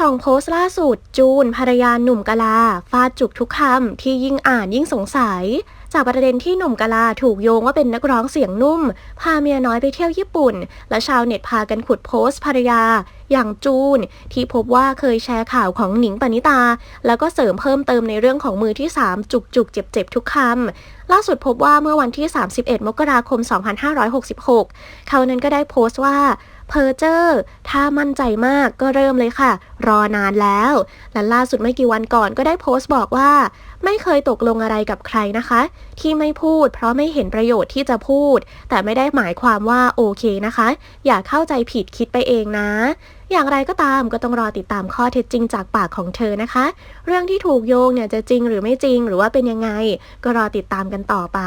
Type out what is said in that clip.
สองโพสต์ล่าสุด จูนภรรยาหนุ่มกะลา ฟาดจุกทุกคำที่ยิ่งอ่านยิ่งสงสัย จากประเด็นที่หนุ่มกะลาถูกโยงว่าเป็นนักร้องเสียงนุ่ม พาเมียน้อยไปเที่ยวญี่ปุ่น และชาวเน็ตพากันขุดโพสต์ภรรยา อย่างจูน ที่พบว่าเคยแชร์ข่าวของหนิงปณิตา แล้วก็เสริมเพิ่มเติมในเรื่องของมือที่ 3 จุกจุกเจ็บเจ็บทุกคำล่าสุดพบว่าเมื่อวันที่ 31 มกราคม 2566 เขานั้นก็ได้โพสต์ว่า เพอเจอร์ถ้ามั่นใจมากก็เริ่มเลยค่ะ รอนานแล้ว และล่าสุดไม่กี่วันก่อนก็ได้โพสต์บอกว่า ไม่เคยตกลงอะไรกับใครนะคะ ที่ไม่พูด เพราะไม่เห็นประโยชน์ที่จะพูด แต่ไม่ได้หมายความว่าโอเคนะคะ อย่าเข้าใจผิดคิดไปเองนะอย่างไรก็ตามก็ต้องรอติดตามข้อเท็จจริงจากปากของเธอนะคะ เรื่องที่ถูกโยงเนี่ยจะจริงหรือไม่จริงหรือว่าเป็นยังไง ก็รอติดตามกันต่อไป